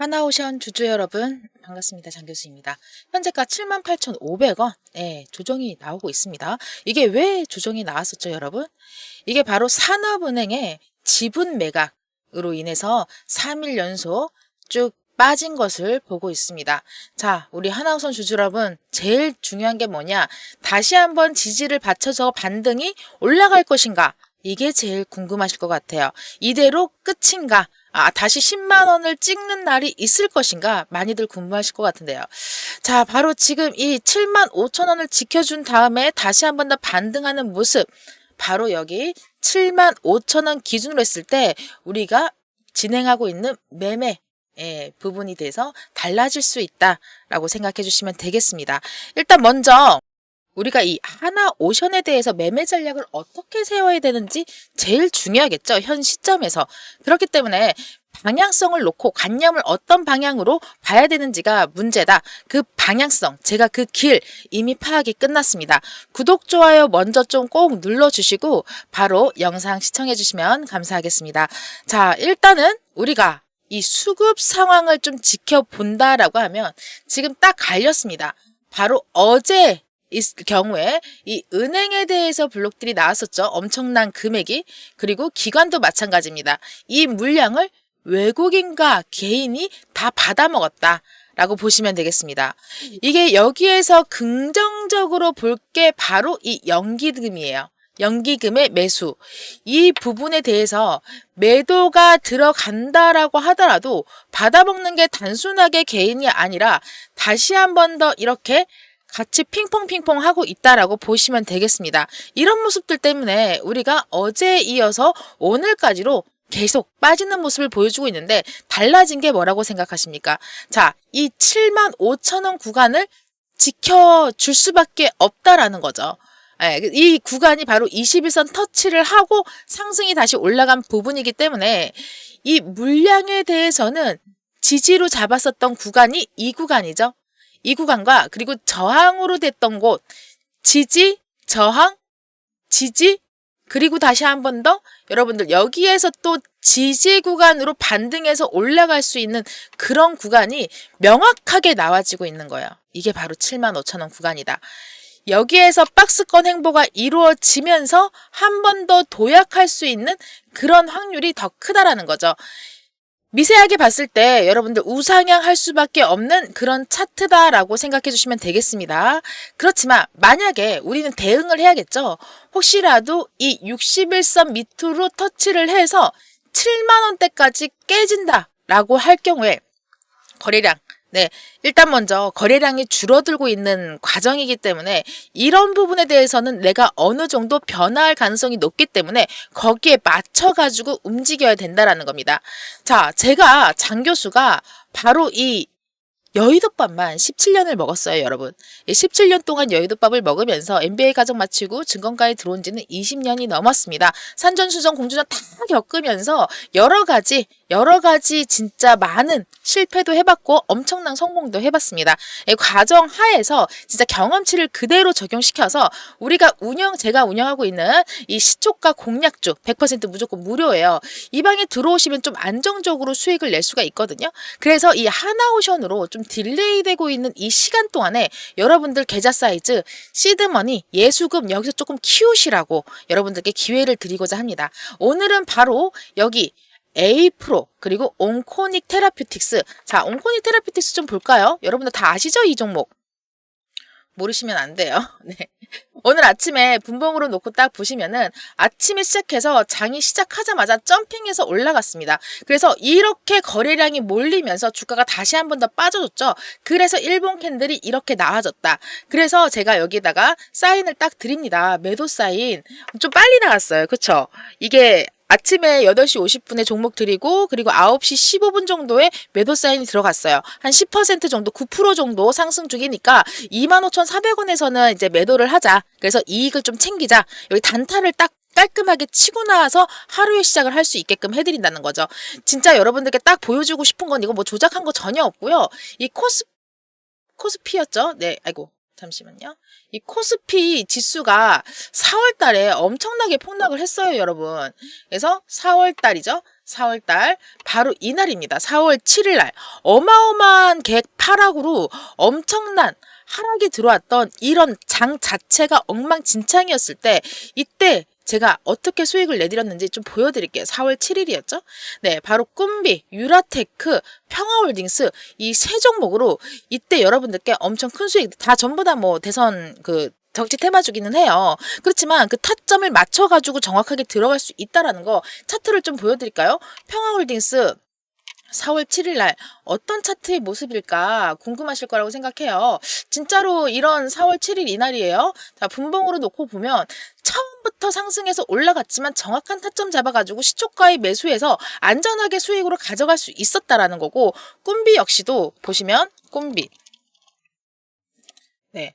하나오션 주주 여러분 반갑습니다. 장 교수입니다. 현재가 78,500원 예, 조정이 나오고 있습니다. 이게 왜 조정이 나왔었죠 여러분? 이게 바로 산업은행의 지분 매각으로 인해서 3일 연속 쭉 빠진 것을 보고 있습니다. 자, 우리 하나우선 주주 여러분, 제일 중요한 게 뭐냐? 다시 한번 지지를 받쳐서 반등이 올라갈 것인가? 이게 제일 궁금하실 것 같아요. 이대로 끝인가? 아, 다시 10만 원을 찍는 날이 있을 것인가? 많이들 궁금하실 것 같은데요. 자, 바로 지금 이 7만 5천 원을 지켜준 다음에 다시 한 번 더 반등하는 모습. 바로 여기 7만 5천 원 기준으로 했을 때 우리가 진행하고 있는 매매 예, 부분이 돼서 달라질 수 있다라고 생각해 주시면 되겠습니다. 일단 먼저 우리가 이 하나 오션에 대해서 매매 전략을 어떻게 세워야 되는지 제일 중요하겠죠. 현 시점에서. 그렇기 때문에 방향성을 놓고 관념을 어떤 방향으로 봐야 되는지가 문제다. 그 방향성, 제가 그 길 이미 파악이 끝났습니다. 구독, 좋아요 먼저 좀 꼭 눌러주시고 바로 영상 시청해 주시면 감사하겠습니다. 자, 일단은 우리가 이 수급 상황을 좀 지켜본다라고 하면 지금 딱 갈렸습니다. 바로 어제 경우에 이 은행에 대해서 블록들이 나왔었죠. 엄청난 금액이. 그리고 기관도 마찬가지입니다. 이 물량을 외국인과 개인이 다 받아먹었다. 라고 보시면 되겠습니다. 이게 여기에서 긍정적으로 볼 게 바로 이 연기금이에요. 연기금의 매수. 이 부분에 대해서 매도가 들어간다라고 하더라도 받아먹는 게 단순하게 개인이 아니라 다시 한 번 더 이렇게 같이 핑퐁핑퐁 하고 있다라고 보시면 되겠습니다. 이런 모습들 때문에 우리가 어제에 이어서 오늘까지로 계속 빠지는 모습을 보여주고 있는데 달라진 게 뭐라고 생각하십니까? 자, 이 7만 5천 원 구간을 지켜줄 수밖에 없다라는 거죠. 예, 이 구간이 바로 21선 터치를 하고 상승이 다시 올라간 부분이기 때문에 이 물량에 대해서는 지지로 잡았었던 구간이 이 구간이죠. 이 구간과 그리고 저항으로 됐던 곳 지지, 저항, 지지 그리고 다시 한 번 더 여러분들 여기에서 또 지지 구간으로 반등해서 올라갈 수 있는 그런 구간이 명확하게 나와지고 있는 거예요. 이게 바로 7만 5천 원 구간이다. 여기에서 박스권 행보가 이루어지면서 한 번 더 도약할 수 있는 그런 확률이 더 크다라는 거죠. 미세하게 봤을 때 여러분들 우상향 할 수밖에 없는 그런 차트다라고 생각해 주시면 되겠습니다. 그렇지만 만약에 우리는 대응을 해야겠죠. 혹시라도 이 61선 밑으로 터치를 해서 7만 원대까지 깨진다라고 할 경우에 거래량 네, 일단 먼저 거래량이 줄어들고 있는 과정이기 때문에 이런 부분에 대해서는 내가 어느 정도 변화할 가능성이 높기 때문에 거기에 맞춰가지고 움직여야 된다라는 겁니다. 자, 제가 장 교수가 바로 이 여의도밥만 17년을 먹었어요, 여러분. 17년 동안 여의도밥을 먹으면서 MBA 과정 마치고 증권가에 들어온 지는 20년이 넘었습니다. 산전수전 공주전 다 겪으면서 여러 가지 여러 가지 진짜 많은 실패도 해봤고 엄청난 성공도 해봤습니다. 이 과정 하에서 진짜 경험치를 그대로 적용시켜서 우리가 운영 제가 운영하고 있는 이 시초가 공략주 100% 무조건 무료예요. 이 방에 들어오시면 좀 안정적으로 수익을 낼 수가 있거든요. 그래서 이 하나오션으로 좀 딜레이 되고 있는 이 시간 동안에 여러분들 계좌 사이즈 시드머니 예수금 여기서 조금 키우시라고 여러분들께 기회를 드리고자 합니다. 오늘은 바로 여기 A 프로 그리고 온코닉 테라퓨틱스. 자, 온코닉 테라퓨틱스 좀 볼까요? 여러분들 다 아시죠? 이 종목. 모르시면 안 돼요. 네. 오늘 아침에 분봉으로 놓고 딱 보시면은 아침에 시작해서 장이 시작하자마자 점핑해서 올라갔습니다. 그래서 이렇게 거래량이 몰리면서 주가가 다시 한 번 더 빠져줬죠. 그래서 일본 캔들이 이렇게 나와졌다. 그래서 제가 여기다가 사인을 딱 드립니다. 매도 사인. 좀 빨리 나갔어요. 그쵸? 이게 아침에 8시 50분에 종목 드리고 그리고 9시 15분 정도에 매도 사인이 들어갔어요. 한 10% 정도 9% 정도 상승 중이니까 25,400원에서는 이제 매도를 하자. 그래서 이익을 좀 챙기자. 여기 단타를 딱 깔끔하게 치고 나와서 하루의 시작을 할 수 있게끔 해드린다는 거죠. 진짜 여러분들께 딱 보여주고 싶은 건 이거 뭐 조작한 거 전혀 없고요. 이 코스 코스피였죠? 네, 아이고 잠시만요. 이 코스피 지수가 4월 달에 엄청나게 폭락을 했어요, 여러분. 그래서 4월 달이죠. 4월 달 바로 이날입니다. 4월 7일 날 어마어마한 객 파락으로 엄청난 하락이 들어왔던 이런 장 자체가 엉망진창이었을 때 이때 제가 어떻게 수익을 내드렸는지 좀 보여드릴게요. 4월 7일이었죠? 네, 바로 꿈비, 유라테크, 평화홀딩스 이 세 종목으로 이때 여러분들께 엄청 큰 수익 다 전부 다 뭐 대선 그 적지 테마주기는 해요. 그렇지만 그 타점을 맞춰가지고 정확하게 들어갈 수 있다라는 거 차트를 좀 보여드릴까요? 평화홀딩스 4월 7일 날 어떤 차트의 모습일까 궁금하실 거라고 생각해요. 진짜로 이런 4월 7일 이날이에요. 자, 분봉으로 놓고 보면 처음부터 상승해서 올라갔지만 정확한 타점 잡아가지고 시초가의 매수해서 안전하게 수익으로 가져갈 수 있었다라는 거고 꿈비 역시도 보시면 꿈비 네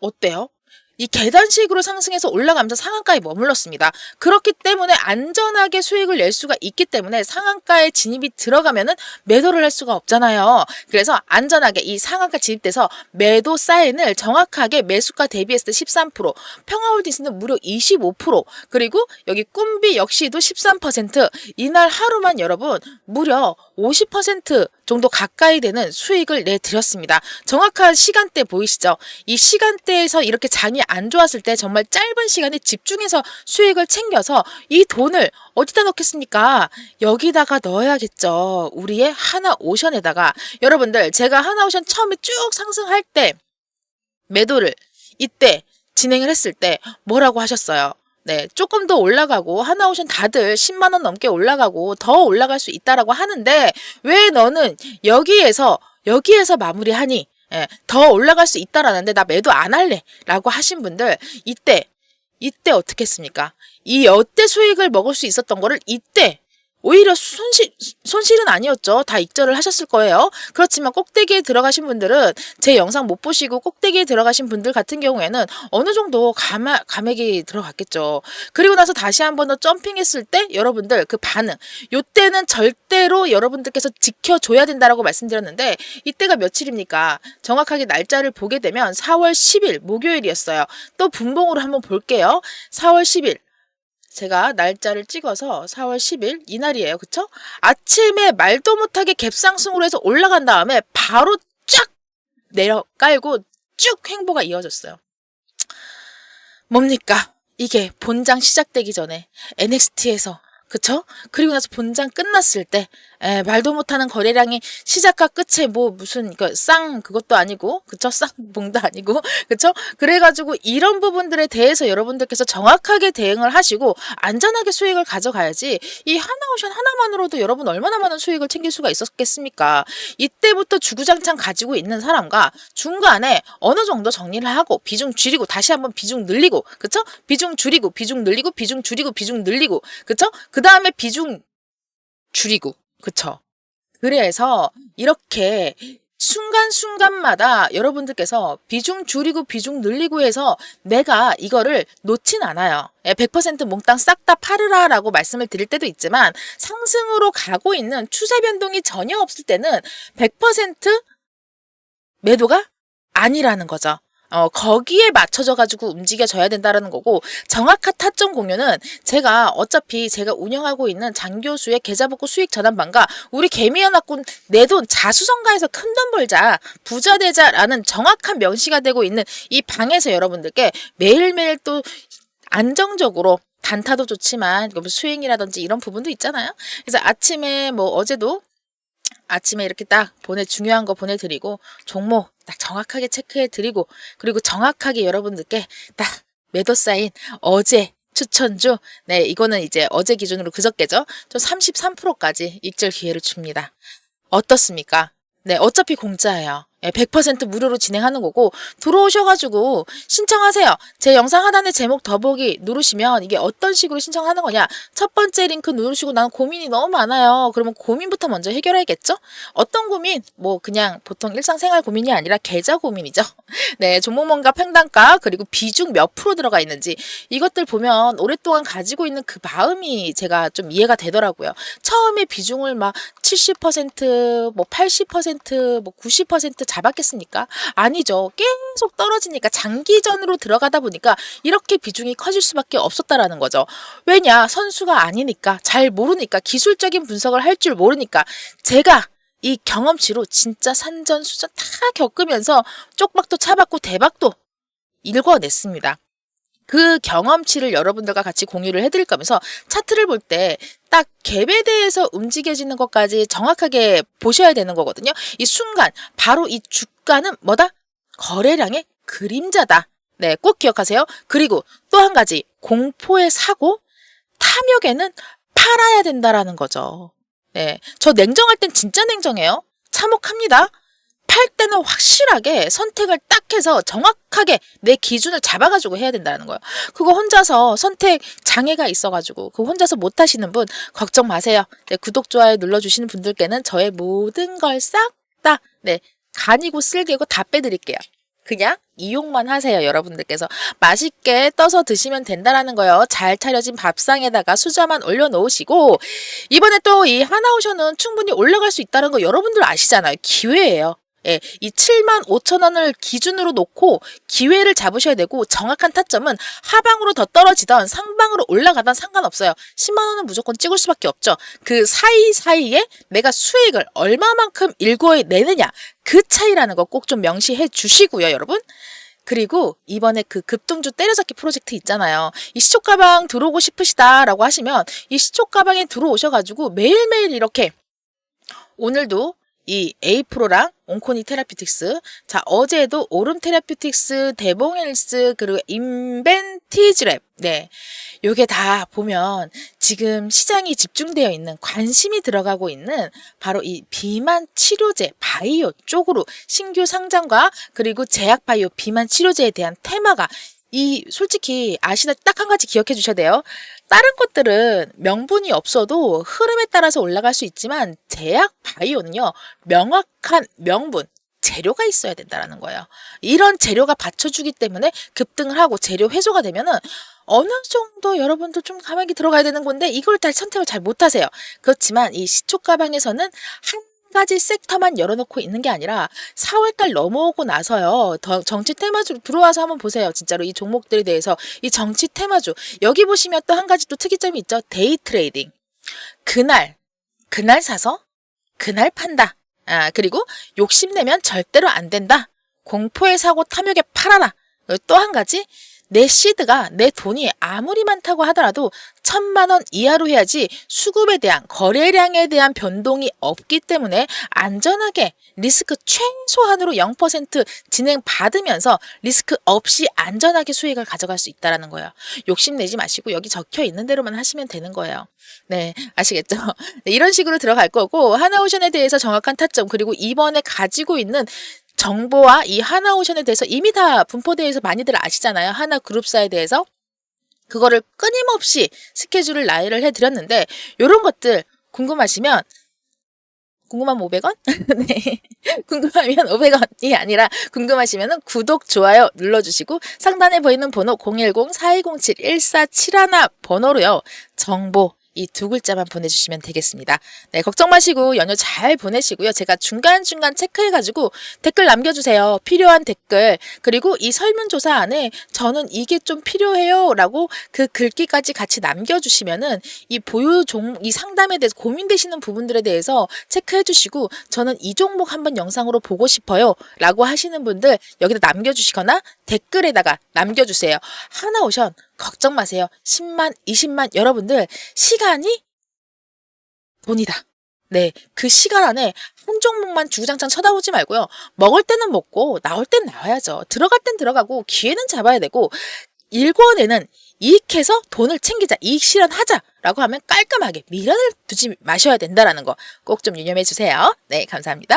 어때요? 이 계단식으로 상승해서 올라가면서 상한가에 머물렀습니다. 그렇기 때문에 안전하게 수익을 낼 수가 있기 때문에 상한가에 진입이 들어가면은 매도를 할 수가 없잖아요. 그래서 안전하게 이 상한가 진입돼서 매도 사인을 정확하게 매수가 대비했을 때 13%, 평화홀딩스는 무려 25%, 그리고 여기 꿈비 역시도 13%, 이날 하루만 여러분 무려 50% 정도 가까이 되는 수익을 내드렸습니다. 정확한 시간대 보이시죠? 이 시간대에서 이렇게 장이 안 좋았을 때 정말 짧은 시간에 집중해서 수익을 챙겨서 이 돈을 어디다 넣겠습니까? 여기다가 넣어야겠죠. 우리의 하나 오션에다가 여러분들 제가 하나 오션 처음에 쭉 상승할 때 매도를 이때 진행을 했을 때 뭐라고 하셨어요? 네, 조금 더 올라가고 하나오션 다들 10만 원 넘게 올라가고 더 올라갈 수 있다라고 하는데 왜 너는 여기에서 여기에서 마무리하니? 예, 더 올라갈 수 있다라는데 나 매도 안 할래라고 하신 분들 이때 이때 어떻게 했습니까? 이 여태 수익을 먹을 수 있었던 거를 이때 오히려 손실, 손실은 아니었죠. 다 익절을 하셨을 거예요. 그렇지만 꼭대기에 들어가신 분들은 제 영상 못 보시고 꼭대기에 들어가신 분들 같은 경우에는 어느 정도 감아, 감액이 들어갔겠죠. 그리고 나서 다시 한 번 더 점핑했을 때 여러분들 그 반응. 요때는 절대로 여러분들께서 지켜줘야 된다라고 말씀드렸는데 이때가 며칠입니까? 정확하게 날짜를 보게 되면 4월 10일 목요일이었어요. 또 분봉으로 한번 볼게요. 4월 10일. 제가 날짜를 찍어서 4월 10일 이날이에요. 그쵸? 아침에 말도 못하게 갭상승으로 해서 올라간 다음에 바로 쫙 내려 깔고 쭉 횡보가 이어졌어요. 뭡니까? 이게 본장 시작되기 전에 NXT에서 그쵸? 그리고 나서 본장 끝났을 때 에, 말도 못하는 거래량이 시작과 끝에 뭐 무슨 그쌍 그것도 아니고 그쵸? 쌍봉도 아니고 그쵸? 그래가지고 이런 부분들에 대해서 여러분들께서 정확하게 대응을 하시고 안전하게 수익을 가져가야지 이 하나오션 하나만으로도 여러분 얼마나 많은 수익을 챙길 수가 있었겠습니까? 이때부터 주구장창 가지고 있는 사람과 중간에 어느 정도 정리를 하고 비중 줄이고 다시 한번 비중 늘리고 그쵸? 비중 줄이고 비중 늘리고 비중 줄이고 비중 늘리고 그쵸? 그 다음에 비중 줄이고 그쵸? 그래서 이렇게 순간순간마다 여러분들께서 비중 줄이고 비중 늘리고 해서 내가 이거를 놓진 않아요. 100% 몽땅 싹 다 팔으라 라고 말씀을 드릴 때도 있지만 상승으로 가고 있는 추세 변동이 전혀 없을 때는 100% 매도가 아니라는 거죠. 어, 거기에 맞춰져 가지고 움직여져야 된다라는 거고 정확한 타점 공유는 제가 어차피 제가 운영하고 있는 장 교수의 계좌복구 수익 전환방과 우리 개미연합군 내 돈 자수성가해서 큰 돈 벌자 부자 되자라는 정확한 명시가 되고 있는 이 방에서 여러분들께 매일매일 또 안정적으로 단타도 좋지만 뭐 수익이라든지 이런 부분도 있잖아요. 그래서 아침에 뭐 어제도 아침에 이렇게 딱 보내 중요한 거 보내드리고 종목 딱 정확하게 체크해 드리고 그리고 정확하게 여러분들께 딱 매도 사인 어제 추천주 네 이거는 이제 어제 기준으로 그저께죠? 저 33%까지 익절 기회를 줍니다. 어떻습니까? 네 어차피 공짜예요. 예, 100% 무료로 진행하는 거고 들어오셔가지고 신청하세요. 제 영상 하단에 제목 더보기 누르시면 이게 어떤 식으로 신청하는 거냐 첫 번째 링크 누르시고 나는 고민이 너무 많아요. 그러면 고민부터 먼저 해결해야겠죠? 어떤 고민? 뭐 그냥 보통 일상생활 고민이 아니라 계좌 고민이죠. 네 종목mon가 평단가 그리고 비중 몇 프로 들어가 있는지 이것들 보면 오랫동안 가지고 있는 그 마음이 제가 좀 이해가 되더라고요. 처음에 비중을 막 70%, 뭐 80%, 뭐 90% 잡았겠습니까? 아니죠. 계속 떨어지니까 장기전으로 들어가다 보니까 이렇게 비중이 커질 수밖에 없었다라는 거죠. 왜냐? 선수가 아니니까 잘 모르니까 기술적인 분석을 할 줄 모르니까 제가 이 경험치로 진짜 산전수전 다 겪으면서 쪽박도 차박고 대박도 읽어냈습니다. 그 경험치를 여러분들과 같이 공유를 해드릴 거면서 차트를 볼 때 딱 갭에 대해서 움직여지는 것까지 정확하게 보셔야 되는 거거든요. 이 순간 바로 이 주가는 뭐다? 거래량의 그림자다. 네, 꼭 기억하세요. 그리고 또 한 가지 공포의 사고 탐욕에는 팔아야 된다라는 거죠. 네, 저 냉정할 땐 진짜 냉정해요. 참혹합니다. 팔 때는 확실하게 선택을 딱 해서 정확하게 내 기준을 잡아가지고 해야 된다는 거예요. 그거 혼자서 선택 장애가 있어가지고 그 혼자서 못 하시는 분 걱정 마세요. 네, 구독 좋아요 눌러주시는 분들께는 저의 모든 걸 싹 다 네, 간이고 쓸개고 다 빼드릴게요. 그냥 이용만 하세요, 여러분들께서. 맛있게 떠서 드시면 된다라는 거요. 잘 차려진 밥상에다가 수저만 올려놓으시고, 이번에 또 이 하나오션은 충분히 올라갈 수 있다는 거 여러분들 아시잖아요. 기회예요. 예, 이 7만 5천 원을 기준으로 놓고 기회를 잡으셔야 되고 정확한 타점은 하방으로 더 떨어지던 상방으로 올라가던 상관없어요. 10만 원은 무조건 찍을 수밖에 없죠. 그 사이사이에 내가 수익을 얼마만큼 일고에 내느냐 그 차이라는 거 꼭 좀 명시해 주시고요, 여러분. 그리고 이번에 그 급등주 때려잡기 프로젝트 있잖아요. 이 시초 가방 들어오고 싶으시다라고 하시면 이 시초 가방에 들어오셔가지고 매일매일 이렇게 오늘도 이 에이프로랑 온코니 테라피틱스 자 어제도 오름 테라피틱스 데봉헬스 그리고 인벤티즈랩. 네. 요게 다 보면 지금 시장이 집중되어 있는 관심이 들어가고 있는 바로 이 비만 치료제 바이오 쪽으로 신규 상장과 그리고 제약 바이오 비만 치료제에 대한 테마가 이 솔직히 아시다 딱 한 가지 기억해 주셔야 돼요. 다른 것들은 명분이 없어도 흐름에 따라서 올라갈 수 있지만 제약 바이오는요 명확한 명분 재료가 있어야 된다라는 거예요. 이런 재료가 받쳐주기 때문에 급등을 하고 재료 회수가 되면은 어느 정도 여러분도 좀 가만히 들어가야 되는 건데 이걸 잘 선택을 잘 못하세요. 그렇지만 이 시초 가방에서는 한 가지 섹터만 열어놓고 있는 게 아니라 4월달 넘어오고 나서요. 더 정치 테마주 들어와서 한번 보세요. 진짜로 이 종목들에 대해서 이 정치 테마주 여기 보시면 또 한 가지 또 특이점이 있죠. 데이 트레이딩. 그날 그날 사서 그날 판다. 아 그리고 욕심내면 절대로 안 된다. 공포의 사고 탐욕에 팔아라. 또 한 가지 내 시드가 내 돈이 아무리 많다고 하더라도 천만 원 이하로 해야지 수급에 대한 거래량에 대한 변동이 없기 때문에 안전하게 리스크 최소한으로 0% 진행 받으면서 리스크 없이 안전하게 수익을 가져갈 수 있다라는 거예요. 욕심내지 마시고 여기 적혀 있는 대로만 하시면 되는 거예요. 네, 아시겠죠? 네, 이런 식으로 들어갈 거고 하나오션에 대해서 정확한 타점 그리고 이번에 가지고 있는 정보와 이 하나오션에 대해서 이미 다 분포대에서 많이들 아시잖아요. 하나 그룹사에 대해서. 그거를 끊임없이 스케줄을 나열을 해드렸는데, 요런 것들 궁금하시면, 궁금하면 500원? 네. 궁금하면 500원이 아니라 궁금하시면 구독, 좋아요 눌러주시고 상단에 보이는 번호 010-4207-1471 번호로요. 정보, 이 두 글자만 보내주시면 되겠습니다. 네, 걱정 마시고 연휴 잘 보내시고요. 제가 중간중간 체크해가지고 댓글 남겨주세요. 필요한 댓글. 그리고 이 설문조사 안에 저는 이게 좀 필요해요. 라고 그 글귀까지 같이 남겨주시면은 이 보유 종, 이 상담에 대해서 고민되시는 부분들에 대해서 체크해주시고 저는 이 종목 한번 영상으로 보고 싶어요. 라고 하시는 분들 여기다 남겨주시거나 댓글에다가 남겨주세요. 하나 오션 걱정 마세요. 10만, 20만 여러분들 시간이 돈이다. 네, 그 시간 안에 한 종목만 주구장창 쳐다보지 말고요. 먹을 때는 먹고 나올 땐 나와야죠. 들어갈 땐 들어가고 기회는 잡아야 되고 일궈내는 이익해서 돈을 챙기자, 이익 실현하자라고 하면 깔끔하게 미련을 두지 마셔야 된다라는 거 꼭 좀 유념해 주세요. 네, 감사합니다.